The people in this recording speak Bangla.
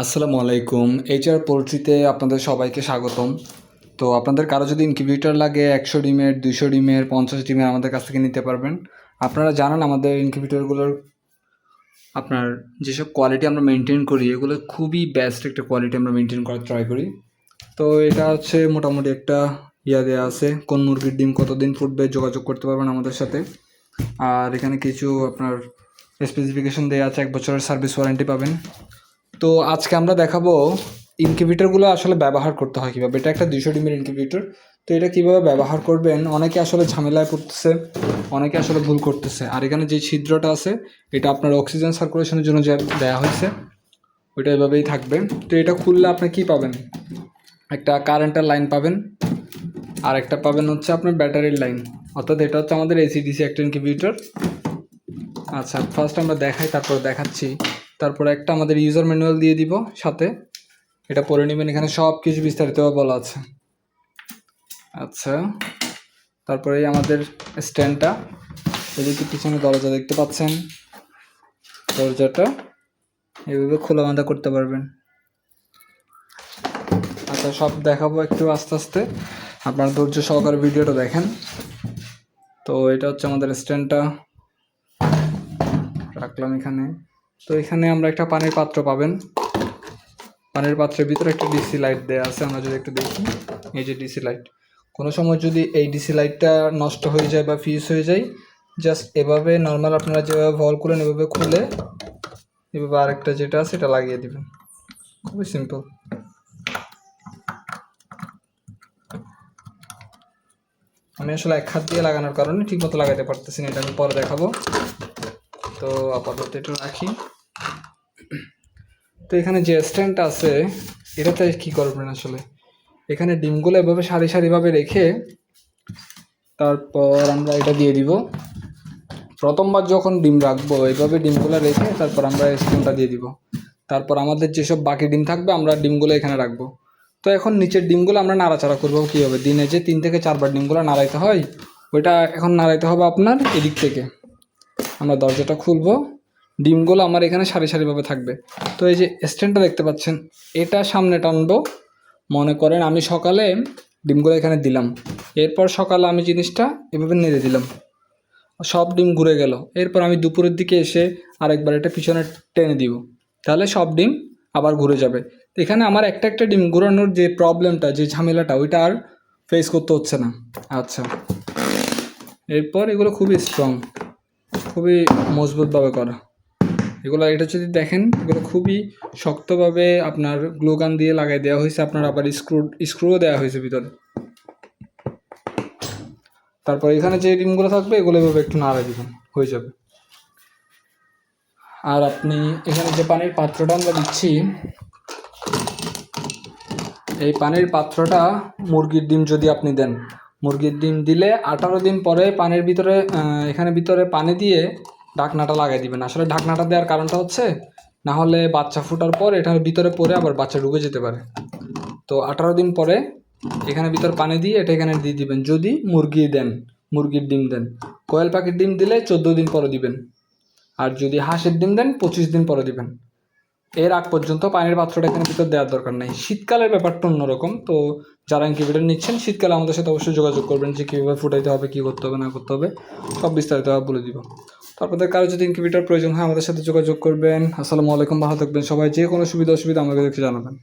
আসসালামু আলাইকুম। এইচআর পোলট্রিতে আপনাদের সবাইকে স্বাগতম। তো আপনাদের কারও যদি ইনকিউবেটর লাগে, একশো ডিমের, দুইশো ডিমের, পঞ্চাশ ডিমের আমাদের কাছ থেকে নিতে পারবেন। আপনারা জানেন আমাদের ইনকিউবেটরগুলোর আপনার যেসব কোয়ালিটি আমরা মেনটেন করি, এগুলো খুবই বেস্ট একটা কোয়ালিটি আমরা মেনটেন করার ট্রাই করি। তো এটা হচ্ছে মোটামুটি একটা ইয়া দেওয়া আছে, কোন মুরগির ডিম কতদিন ফুটবে যোগাযোগ করতে পারবেন আমাদের সাথে। আর এখানে কিছু আপনার স্পেসিফিকেশন দেওয়া আছে, এক বছরের সার্ভিস ওয়ারেন্টি পাবেন। তো আজকে আমরা দেখাবো ইনকিউবেটরগুলো আসলে ব্যবহার করতে হয় কীভাবে। এটা একটা দুশো ডিমের ইনকিউবেটর তো এটা কীভাবে ব্যবহার করবেন? অনেকে আসলে ঝামেলায় পড়তেছে অনেকে আসলে ভুল করতেছে। আর এখানে যে ছিদ্রটা আছে, এটা আপনার অক্সিজেন সার্কুলেশনের জন্য যে দেওয়া হয়েছে, ওইটা এভাবেই থাকবে। তো এটা খুললে আপনি কি পাবেন? একটা কারেন্টের লাইন পাবেন, আর একটা পাবেন হচ্ছে আপনার ব্যাটারির লাইন অর্থাৎ এটা হচ্ছে আমাদের এসিডিসি একটা ইনকিউবেটর আচ্ছা ফার্স্ট আমরা দেখাই, তারপর দেখাচ্ছি। তারপর একটা আমাদের ইউজার ম্যানুয়াল দিয়ে দিব সাথে। এটা পড়ে নেবেন, এখানে সব কিছু বিস্তারিতভাবে বলা আছে। আচ্ছা তারপরে আমাদের স্ট্যান্ডটা এদিকে পিছনে দরজা দেখতে পাচ্ছেন। দরজাটা এভাবে খোলা বাঁধা করতে পারবেন। আচ্ছা সব দেখাবো একটু আস্তে আস্তে। আপনার ধৈর্য সহকারে ভিডিওটা দেখেন। তো এটা হচ্ছে আমাদের স্ট্যান্ডটা রাখলাম এখানে। তো এখানে আমরা একটা পানির পাত্র পাবেন। পানির পাত্রের ভিতরে একটা ডিসি লাইট দেওয়া আছে, আমরা যদি একটু দেখি। এই যে ডিসি লাইট। কোনো সময় যদি এই ডিসি লাইটটা নষ্ট হয়ে যায় বা ফিউজ হয়ে যায় জাস্ট এভাবে নর্মাল আপনারা যেভাবে ভল করেন এভাবে খুলে এভাবে আরেকটা যেটা আছে এটা লাগিয়ে দেবেন। খুবই সিম্পল আমি আসলে এক হাত দিয়ে লাগানোর কারণে ঠিকমতো লাগাতে পারতেছি না, এটা আমি পরে দেখাবো। তো আপাতত এটা রাখি। তো এখানে যে স্ট্যান্ডটা আছে, এটাতে কি করবেন আসলে? এখানে ডিমগুলো এভাবে সারি সারিভাবে রেখে তারপর আমরা এটা দিয়ে দিব। প্রথমবার যখন ডিম রাখব এইভাবে ডিমগুলো রেখে তারপর আমরা স্পুনটা দিয়ে দিব। তারপর আমাদের যেসব বাকি ডিম থাকবে, আমরা ডিমগুলো এখানে রাখব। তো এখন নিচের ডিমগুলো আমরা নাড়াচাড়া করব কীভাবে দিনে যে তিন থেকে চারবার ডিমগুলো নাড়াইতে হয়, ওইটা এখন নাড়াইতে হবে আপনার এদিক থেকে। আমরা দরজাটা খুলবো। ডিমগুলো আমার এখানে সারি সারিভাবে থাকবে। তো এই যে স্ট্যান্ডটা দেখতে পাচ্ছেন, এটা সামনে টানবো। মনে করেন আমি সকালে ডিমগুলো এখানে দিলাম। এরপর সকালে আমি জিনিসটা এভাবে নেড়ে দিলাম। সব ডিম ঘুরে গেল। এরপর আমি দুপুরের দিকে এসে আরেকবার এটা পিছনে টেনে দিব। তাহলে সব ডিম আবার ঘুরে যাবে। এখানে আমার একটা একটা ডিম ঘুরানোর যে প্রবলেমটা, যে ঝামেলাটা, ওইটা আর ফেস করতে হচ্ছে না। আচ্ছা। এরপর এগুলো খুবই স্ট্রং খুবই মজবুতভাবে করা। এগুলো এটা যদি দেখেন, এগুলো খুবই শক্তভাবে আপনার গ্লোগান দিয়ে লাগাই দেওয়া হয়েছে, আপনার আবার স্ক্রু, স্ক্রুও দেওয়া হয়েছে ভিতরে। তারপর এখানে যে ডিমগুলো থাকবে, এগুলো এভাবে একটু নাড়া দিবেন, হয়ে যাবে। আর আপনি এখানে যে পানির পাত্রটা আমরা দিচ্ছি, এই পানির পাত্রটা মুরগির ডিম যদি আপনি দেন মুরগির ডিম দিলে আঠারো দিন পরে পানির ভিতরে এখানে ভিতরে পানি দিয়ে ঢাকনাটা লাগাই দিবেন। আসলে ঢাকনাটা দেওয়ার কারণটা হচ্ছে, না হলে বাচ্চা ফোটার পর এটার ভিতরে পরে আবার বাচ্চা ডুবে যেতে পারে। তো আঠারো দিন পরে এখানে ভিতরে পানি দিয়ে এটা এখানে দিয়ে দিবেন। যদি মুরগি দেন, মুরগির ডিম দেন। কোয়েল পাখির ডিম দিলে চোদ্দ দিন পরে দিবেন। আর যদি হাঁসের ডিম দেন, পঁচিশ দিন পরে দিবেন। এর আগ পর্যন্ত পানির পাত্রটা এখানে ভিতর দেওয়ার দরকার নেই। শীতকালের ব্যাপারটা অন্যরকম, তো যারা ইনকিউবেটার নিচ্ছেন, শীতকালে আমাদের সাথে অবশ্যই যোগাযোগ করবেন যে কীভাবে ফুটাইতে হবে, কী করতে হবে, না করতে হবে, সব বিস্তারিতভাবে বলে দিব। তো আপনাদের কারও যদি ইনকিউবেটার প্রয়োজন হয় আমাদের সাথে যোগাযোগ করবেন। আসসালামু আলাইকুম, ভালো থাকবেন সবাই, যে কোনো সুবিধা অসুবিধা আমাকে দেখে জানাবেন।